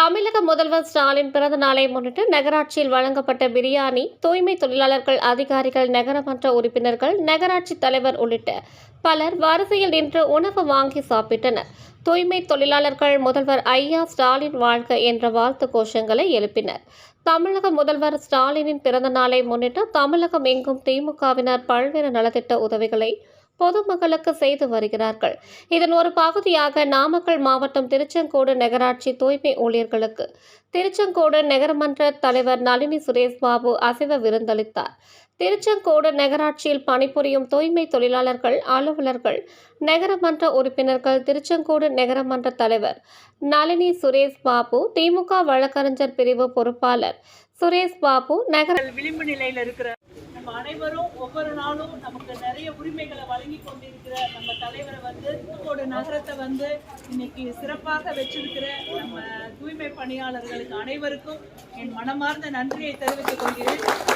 தமிழக முதல்வர் ஸ்டாலின் பிறந்த நாளை முன்னிட்டு நகராட்சியில் வழங்கப்பட்ட பிரியாணி தூய்மை தொழிலாளர்கள் அதிகாரிகள் நகரமன்ற உறுப்பினர்கள் நகராட்சி தலைவர் உள்ளிட்ட பலர் வரிசையில் நின்று உணவு வாங்கி சாப்பிட்டனர். தூய்மை தொழிலாளர்கள் முதல்வர் ஐயா ஸ்டாலின் வாழ்க என்ற வாழ்த்து கோஷங்களை எழுப்பினர். தமிழக முதல்வர் ஸ்டாலினின் பிறந்த நாளை முன்னிட்டு தமிழகம் எங்கும் திமுகவினர் பல்வேறு நலத்திட்ட உதவிகளை பொதுமக்களுக்கு செய்து வருகிறார்கள். இதன் ஒரு பகுதியாக நாமக்கல் மாவட்டம் திருச்செங்கோடு நகராட்சி தூய்மை ஊழியர்களுக்கு திருச்செங்கோடு நகரமன்ற தலைவர் நளினி சுரேஷ் பாபு அசைவ விருந்தளித்தார். திருச்செங்கோடு நகராட்சியில் பணிபுரியும் தூய்மை தொழிலாளர்கள் அலுவலர்கள் நகரமன்ற உறுப்பினர்கள் திருச்செங்கோடு நகரமன்ற தலைவர் நளினி சுரேஷ் பாபு திமுக வழக்கறிஞர் பிரிவு பொறுப்பாளர் சுரேஷ் பாபு நகர விளிம்பு நிலையில் இருக்கிற நம்ம அனைவரும் ஒவ்வொரு நாளும் நமக்கு நிறைய உரிமைகளை வழங்கி கொண்டிருக்கிற நம்ம தலைவரை வந்து ஒரு நகரத்தை வந்து இன்னைக்கு சிறப்பாக வச்சிருக்கிற நம்ம தூய்மை பணியாளர்களுக்கு அனைவருக்கும் என் மனமார்ந்த நன்றியை தெரிவித்துக் கொள்கிறேன்.